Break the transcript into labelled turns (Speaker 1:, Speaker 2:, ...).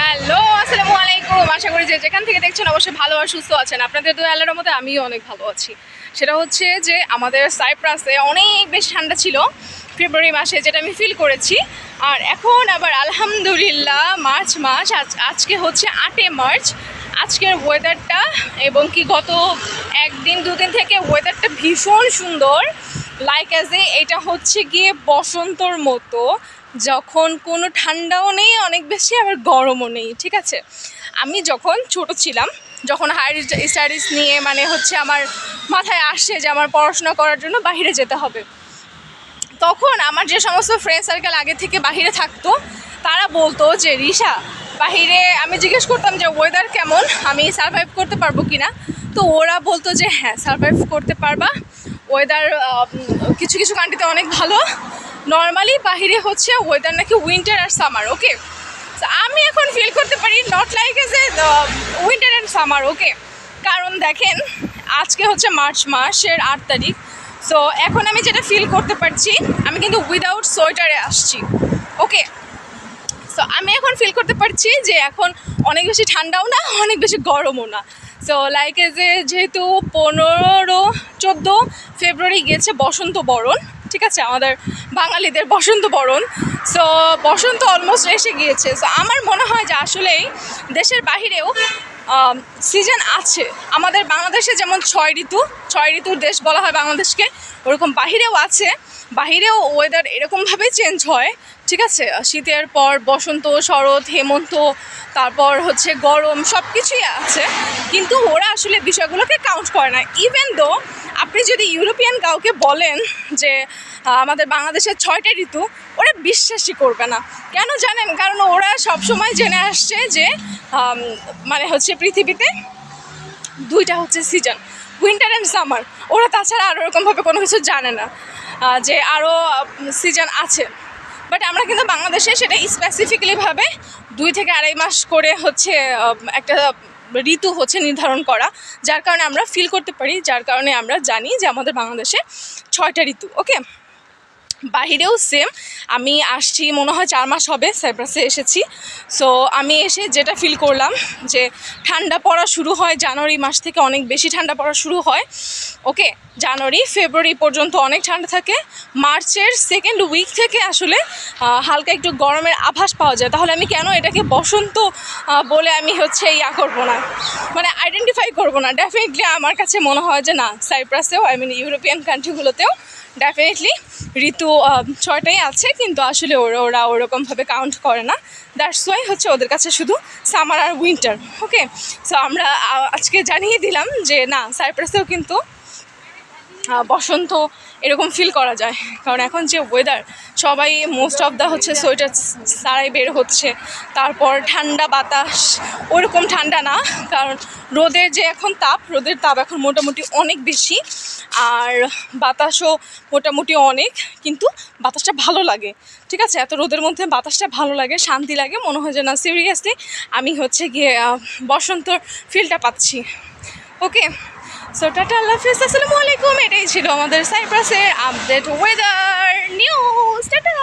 Speaker 1: Hello, আসসালামু আলাইকুম। আশা করি যে যেখান থেকে দেখছেন অবশ্যই ভালো আর সুস্থ আছেন। আপনাদের তো আল্লাহর মধ্যে আমিও অনেক ভালো আছি। সেটা হচ্ছে যে আমাদের সাইপ্রাসে অনেক বেশ ঠান্ডা ছিল ফেব্রুয়ারি মাসে, যেটা আমি ফিল করেছি। আর এখন আবার আলহামদুলিল্লাহ মার্চ মাস, আজ আজকে হচ্ছে আটে মার্চ। আজকের ওয়েদারটা এবং কি গত একদিন, দুদিন থেকে ওয়েদারটা ভীষণ সুন্দর। লাইক অ্যাজ এ এটা হচ্ছে গিয়ে বসন্তর মতো, যখন কোনো ঠান্ডাও নেই, অনেক বেশি, আবার গরমও নেই, ঠিক আছে? আমি যখন ছোট ছিলাম, যখন হায়ার স্টাডিজ নিয়ে মানে হচ্ছে আমার মাথায় আসছে যে আমার পড়াশোনা করার জন্য বাইরে যেতে হবে। তখন আমার যে সমস্ত ফ্রেন্ড সার্কেল আগে থেকে বাহিরে থাকতো, তারা বলতো যে রিসা বাহিরে আমি জিজ্ঞেস করতাম যে ওয়েদার কেমন? আমি সার্ভাইভ করতে পারব কি না তো ওরা বলতো যে হ্যাঁ সার্ভাইভ করতে পারবা। ওয়েদার কিছু কিছু কান্ট্রিতে অনেক ভালো। নর্মালি বাহিরে হচ্ছে ওয়েদার নাকি উইন্টার আর সামার ওকে আমি এখন ফিল করতে পারি not like as a winter and summer okay কারণ দেখেন, আজকে হচ্ছে মার্চ মাসের আট তারিখ। সো এখন আমি যেটা ফিল করতে পারছি, আমি কিন্তু উইদাউট সোয়েটারে আসছি ওকে সো আমি এখন ফিল করতে পারছি যে এখন অনেক বেশি ঠান্ডাও না, অনেক বেশি গরমও না। সো লাইক যে যেহেতু পনেরো, চোদ্দ ফেব্রুয়ারি গিয়েছে বসন্ত বরণ, ঠিক আছে? আমাদের বাঙালিদের বসন্ত বরণ। সো বসন্ত অলমোস্ট এসে গিয়েছে। সো আমার মনে হয় যে আসলেই দেশের বাহিরেও সিজন আছে। আমাদের বাংলাদেশে যেমন ছয় ঋতু, ছয় ঋতুর দেশ বলা হয় বাংলাদেশকে, ওরকম বাহিরেও আছে। বাহিরেও ওয়েদার এরকমভাবেই চেঞ্জ হয়। ঠিক আছে? শীতের পর বসন্ত, শরৎ, হেমন্ত, তারপর হচ্ছে গরম সব কিছুই আছে। কিন্তু ওরা আসলে বিষয়গুলোকে কাউন্ট করে না। ইভেন দো আপনি যদি ইউরোপিয়ান কাউকে বলেন যে আমাদের বাংলাদেশের ছয়টা ঋতু, ওরা বিশ্বাসই করবে না। কেন জানেন? কারণ ওরা সবসময় জেনে আসছে যে মানে হচ্ছে পৃথিবীতে দুইটা হচ্ছে সিজন উইন্টার অ্যান্ড সামার ওরা তাছাড়া আরও ওরকমভাবে কোনো কিছু জানে না যে আরও সিজন আছে। বাট আমরা কিন্তু বাংলাদেশে সেটা স্পেসিফিক্যালিভাবে দুই থেকে আড়াই মাস করে হচ্ছে একটা ঋতু হচ্ছে নির্ধারণ করা, যার কারণে আমরা ফিল করতে পারি, যার কারণে আমরা জানি যে আমাদের বাংলাদেশে ছয়টা ঋতু ওকে বাহিরেও সেম আমি আসছি, মনে হয় চার মাস হবে সাইপ্রাসে এসেছি। সো আমি এসে যেটা ফিল করলাম যে ঠান্ডা পড়া শুরু হয় জানুয়ারি মাস থেকে অনেক বেশি ঠান্ডা পড়া শুরু হয়। ওকে জানুয়ারি ফেব্রুয়ারি পর্যন্ত অনেক ঠান্ডা থাকে। মার্চের সেকেন্ড উইক থেকে আসলে হালকা একটু গরমের আভাস পাওয়া যায়। তাহলে আমি কেন এটাকে বসন্ত বলে আমি হচ্ছে ইয়া করব না? মানে আইডেন্টিফাই করব না। ডেফিনেটলি আমার কাছে মনে হয় যে না সাইপ্রাসেও আই মিন ইউরোপিয়ান কান্ট্রিগুলোতেও ডেফিনেটলি ঋতু আহ, ছয়টাই আছে কিন্তু আসলে ওরা ওরা ওরকমভাবে কাউন্ট করে না। দ্যাটস ওয়াই হচ্ছে ওদের কাছে শুধু সামার আর উইন্টার ওকে সো আমরা আজকে জানিয়ে দিলাম যে না সাইপ্রাসেও কিন্তু বসন্ত এরকম ফিল করা যায়। কারণ এখন যে ওয়েদার সবাই মোস্ট অফ দ্য হচ্ছে সোয়েটার সারাই বের হচ্ছে। তারপর ঠান্ডা বাতাস, ওরকম ঠান্ডা না। কারণ রোদের যে এখন তাপ, রোদের তাপ এখন মোটামুটি অনেক বেশি। আর বাতাসও মোটামুটি অনেক, কিন্তু বাতাসটা ভালো লাগে। ঠিক আছে? এত রোদের মধ্যে বাতাসটা ভালো লাগে, শান্তি লাগে। মনে হয় যে না সিরিয়াসলি আমি হচ্ছে গিয়ে বসন্তর ফিলটা পাচ্ছি। ওকে সো টাটা আল্লাহ হাফিজ আসসালামু আলাইকুম এটাই ছিল আমাদের সাইপ্রাসের আপডেট ওয়েদার নিউজ টাটা